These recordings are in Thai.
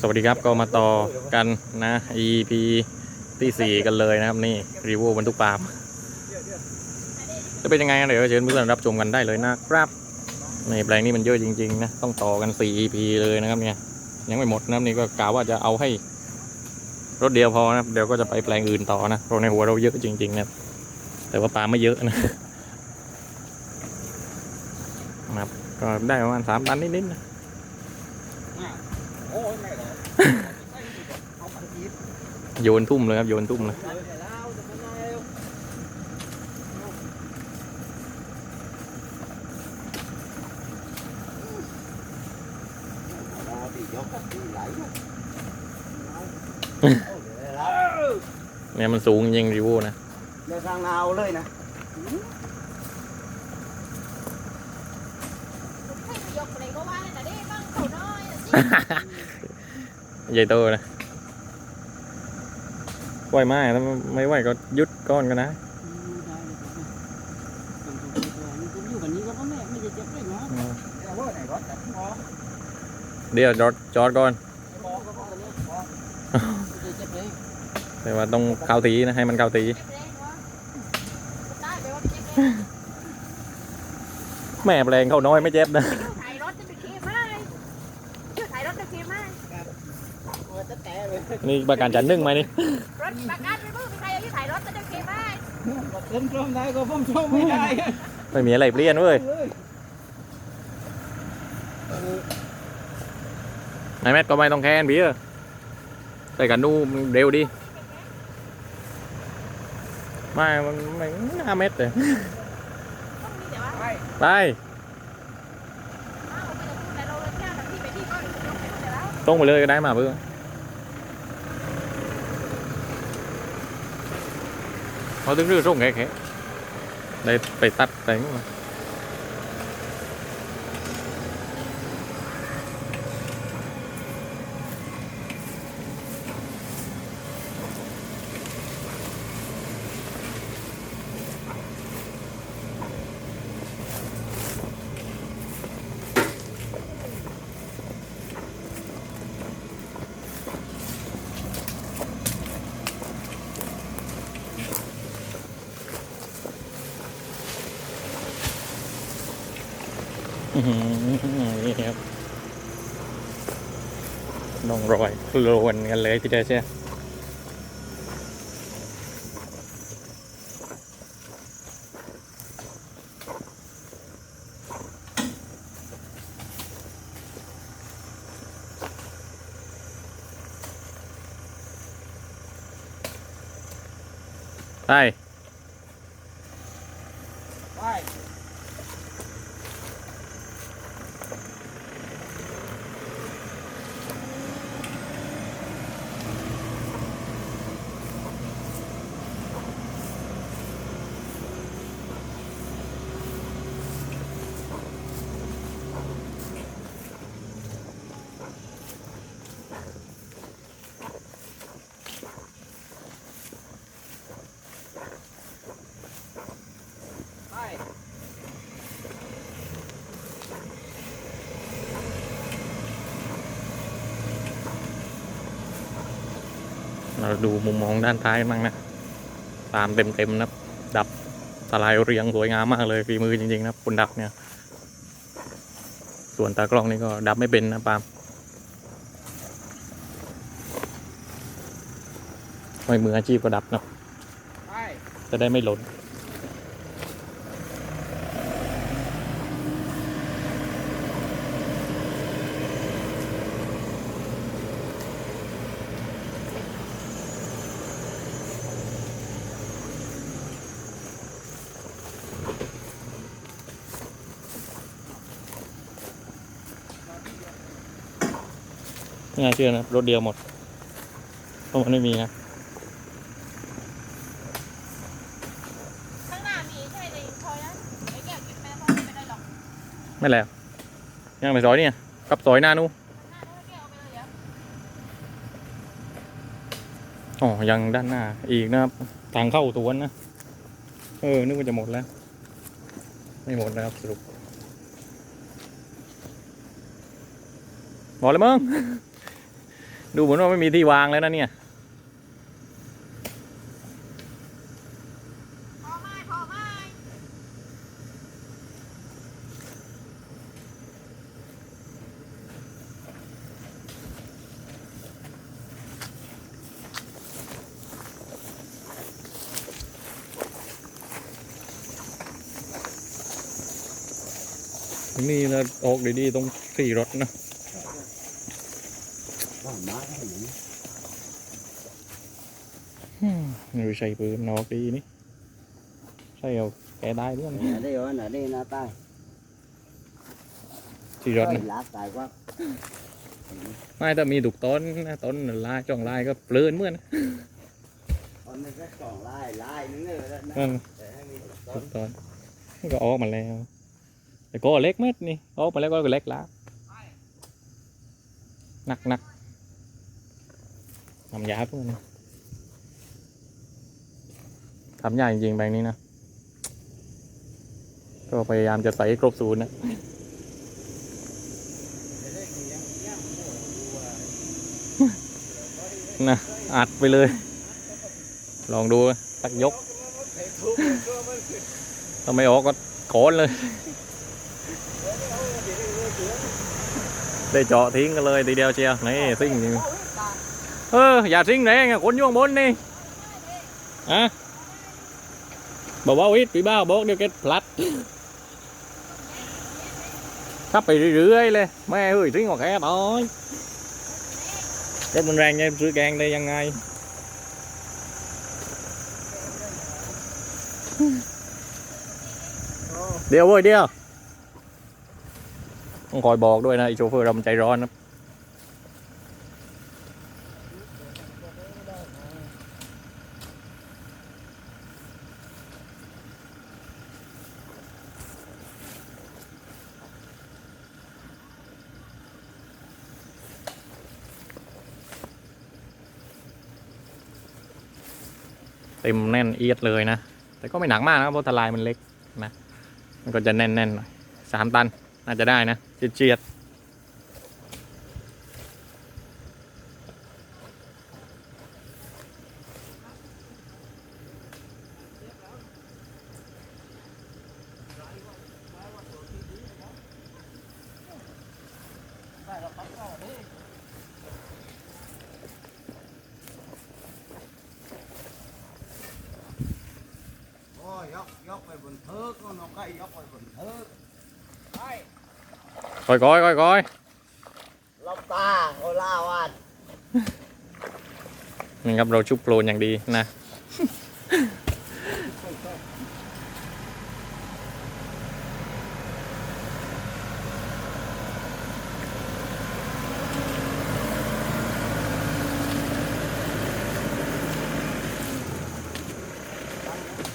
สวัสดีครับก็มาต่อกันนะ EP ที่สี่กันเลยนะครับนี่รีวิวบรรทุกปาล์มจะเป็นยังไงเดี๋ยวเชิญเพื่อนรับชมกันได้เลยนะครับในแปลงนี้มันเยอะจริงๆนะต้องต่อกันสี่ EP เลยนะครับเนี่ยยังไม่หมดนะครับนี่ก็กะว่าจะเอาให้รถเดียวพอนะเดี๋ยวก็จะไปแปลงอื่นต่อนะเพราะในหัวเราเยอะจริงๆนะแต่ว่าปาล์มไม่เยอะนะครับก็ได้ประมาณสามตันนิดๆนะ โอ้ยไม่หรอกเอาปันกีด โยนทุ่มเลยครับโยนทุ่มเลยเลยเดี๋ยวแล้วจะเป็นไรรอตียกตีไหลเดี๋ยวแล้วเนี่ยมันสูงจริงรีวิวนะในทางนาวเลยนะให้ไปยกอะ ไรก็ว่าเลยแต่ได้บ้างเขาน้อยน่ะสิใหญ่โตนะไหวไหมถ้าไม่ไหวก็หยุดก้อนก็นะอยู่แบบนี้ก็แม่ไม่จะเจ็บเลยเนาะอืมเดี๋ยวว่าไหนรถแต่พี่มองเดี๋ยวจอดจอดก่อนมองก็มองกันนี้มองจะเจ็บเลยแต่ว่าต้องเข้าตีนะให้มันเข้าตีเจ็บแรงวะได้ไปว่าเจ็บแรงแม่แปลงเขาน้อยไม่เจ็บนะชื่อถ่ายรถจะไปเคไหมชื่อถ่ายรถจะเคไหมเออจะแตะเลยนี่ประกันจันนึ่งไหมนี่ร ถประกันไม่รู้มีใครเอาที่ถ่ายรถจะเคไหมเต้นกล้องได้ก็ผมชมไม่ได้ไม่มีอะไรเปลี่ยนเว้ยไอแมทก็ไม่ต้องแค้นพี่เออใส่กันดูมันเร็วดิไม่มันไม่ห้าเมตรเลยต้องมีแต่ว่าไปไปอ้าวไม่ต้องพูดแต่เราเลยแค่แบบที่ไปที่ก็ยกไปหมดแล้วตรงไปเลยก็ได้มาเพื่อ เขาถึงรื้อส่งแค่แค่ได้ไปตัดแต่งมา อื้อหือ นี่ครับนองรอยโลนกันเลยทีเดียวเชียวไปไป เราดูมุมมองด้านท้ายกันบ้างนะ ตามเต็มๆนะครับดับสลายเรียงสวยงามมากเลยฝีมือจริงๆนะครับคนดับเนี่ย ส่วนตากล้องนี่ก็ดับไม่เป็นนะปาล์มไม่มืออาชีพก็ดับเนาะไปจะได้ไม่หล่น ไม่น่าเชื่อนะรถเดียวหมดเพราะมันไม่มีนะข้างหน้ามีใช่ไหมในคอยนะไอ้แก้วกินแม่พ่อไม่ได้หรอกไม่แล้วยังไปซอยเนี่ยกับซอยหน้านู้นข้างหน้าแก้วเอาไปเลยเดี๋ยวอ๋อยังด้านหน้าอีกนะครับทางเข้าสวนนะเออนึกว่าจะหมดแล้ว ไม่หมดนะครับสรุปบอกเลยมึง ดูเหมือนว่าไม่มีที่วางแล้วนะเนี่ยนี่เราออกดีๆตรงสี่รถนะ ว่ามาให้หนู หรือใส่ปืนออกดีนี่ใช่เอาแกได้ด้วยนะ Ở đây rồi, ở đây là tay. สี่รถ Ôi, นะ lá tài quá. ไม่ถ้ามีถูกต้นนะต้นลายจ้องลายก็เปลือนเหมื่อนนะ Còn đây rất còn lai, lai nữa người đó. นั่น Để hai mươi được ถู tốt. กต้นนี่ก็ออกมาแล้ว แต่ก็เล็กเม็ดนี่ออกมาแล้วก็เล็กแล้วหนักหนักทำยากพวกนี้ ทำยากจริงๆแบงค์นี้นะ ก็พยายามจะใส่ให้ครบศูนย์นะนะอัดไปเลย ลองดูสักยกถ้าไม่ออกก็โขนเลย ได้เจาะทิ้งกันเลยทีเดียวเชียวนี่ซิ่งเอออย่าซิ่งแรงอะคนอยู่ข้างบนนี่อะ บอกว่าวิทย์ปีบ้าบอกเดี๋ยวแกพลัดขับไปเรื่อยๆเลยแม่เอ้ยซิ่งออกแค่ต่อยรถมันแรงไงซื้อแกงได้ยังไงเดี๋ยวเว้ยเดี๋ยวต้องคอยบอกด้วยนะไอโชเฟอร์เรามันใจร้อนนะ เต็มแน่นเอียดเลยนะ แต่ก็ไม่หนักมากนะเพราะทลายมันเล็กนะ มันก็จะแน่นๆหน่อยสามตันน่าจะได้นะเจียดๆ Ôi, nó nó cây dốc về vườn thước. Đây, ค่อยๆค่อย Lọc ta, ô lao à. ๆนี่ครับเราชุบโปรนอย่างดีนะ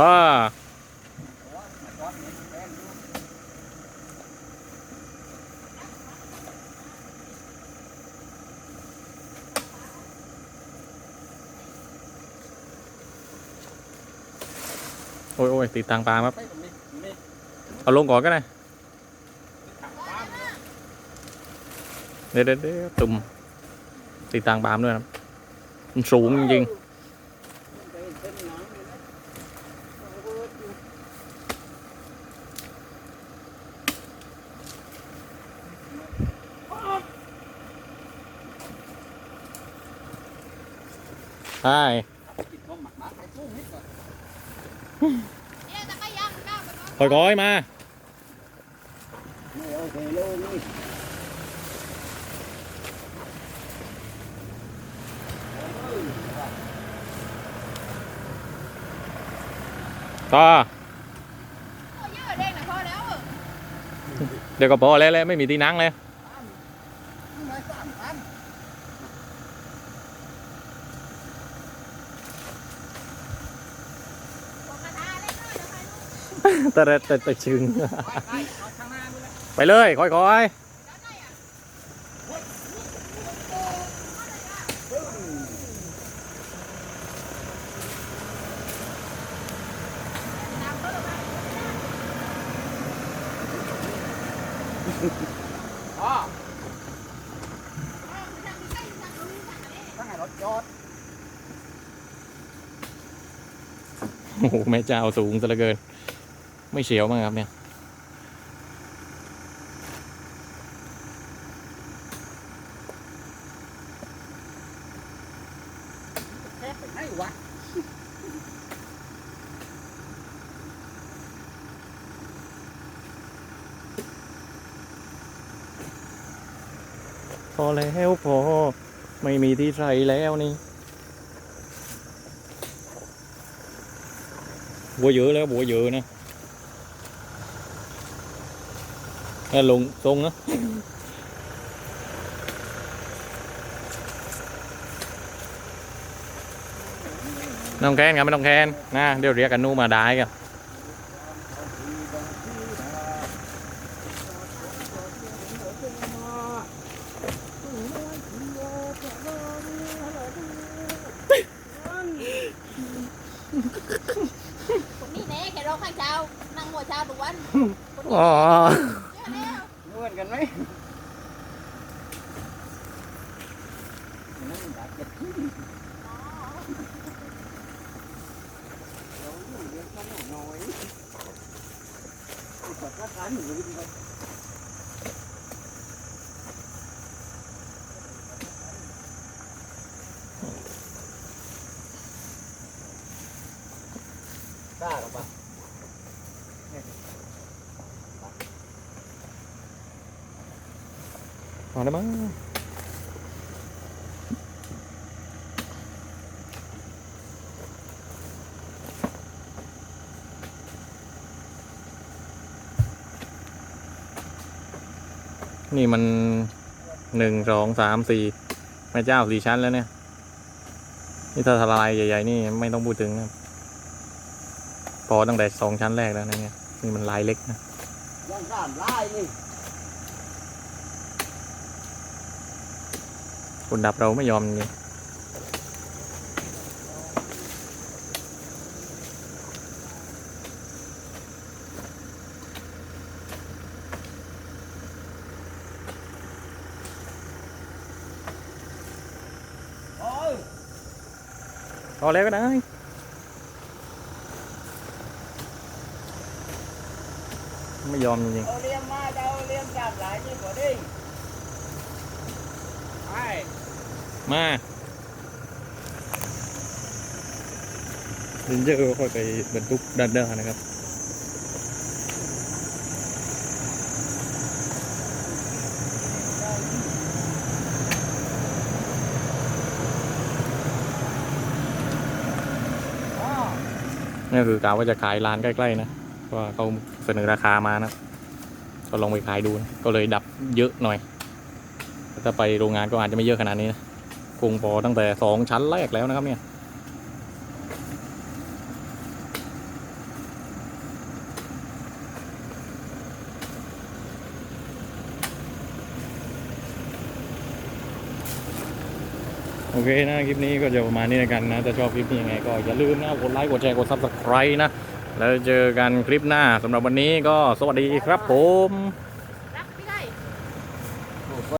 อ่า โอ้ยโอ้ยติดทางปลาครับ เอาลงก่อนก็ได้ เดี๋ยวเดี๋ยวเดี๋ยวตุ่มติดทางปลามด้วยนะครับมันสูงจริงๆใช่ เนี่ยจะก็ยังก้าวไปก่อนค่อยๆมา Này, ok luôn đi. ต่อโอ้ยเยอะเด้งหน่อยพอแล้วเออเดี๋ยวก็พอแล้วแหละไม่มีที่นั่งเลย Hôm nay có ăn ăn. บอกกระทาเล็กน้อยเดี๋ยวใคร แต่แต่แต่แต่ชึง ไปเลยค่อยแล้วได้อ่อดโอ้โหแม่เจ้าสูงซะเหลือเกิน ไม่เฉียวมั้งครับเนี่ยแค่เป็นให้วะพอแล้วพอไม่มีที่ใส่แล้วนี่บัวเยอะแล้วบัวเยอะนะ ถ้าลงทรงนะ น้องแคนครับไม่ต้องแคนนะเดี๋ยวเรียกกันนู่มาได้กันผมนี่แน่แค่รอข้างเช้านั่งหัวเช้าทุกวันคนนี้อ๋อเยอะแล้ว เงื่อนกันไหมกล้าหรอปะ พอแล้วมั้งนี่มันหนึ่งสองสามสี่แม่เจ้าสี่ชั้นแล้วเนี่ย นี่ถ้าทลายใหญ่ ๆ นี่ไม่ต้องพูดถึงนะพอตั้งแต่สองชั้นแรกแล้วนะเนี่ยนี่มันลายเล็กนะยังสามลายนี่ คนดับเราไม่ยอมจริงโอ้ยพอแล้วก็ได้ไม่ยอมจริงเอาเลี้ยงมาจะเอาเลี้ยงสามลายนี่ก่อนดิไอ้ๆ มาเรนเจอร์ค่อยไปบรรทุกด้านเด้านะครับอ้าวนี่คือกะว่าจะขายร้านใกล้ๆนะเพราะว่าเขาเสนอราคามานะ ก็ลองไปขายดูนะก็เลยดับเยอะหน่อยแต่ถ้าไปโรงงานก็อาจจะไม่เยอะขนาดนี้นะ คงพอตั้งแต่สองชั้นแรกแล้วนะครับเนี่ยโอเคนะคลิปนี้ก็จะประมาณนี้แล้วกันนะถ้าชอบคลิปนี้ยังไงก็อย่าลืมนะกดไลค์กดแชร์กด subscribe นะ แล้วเจอกันคลิปหน้าสำหรับวันนี้ก็สวัสดีครับผม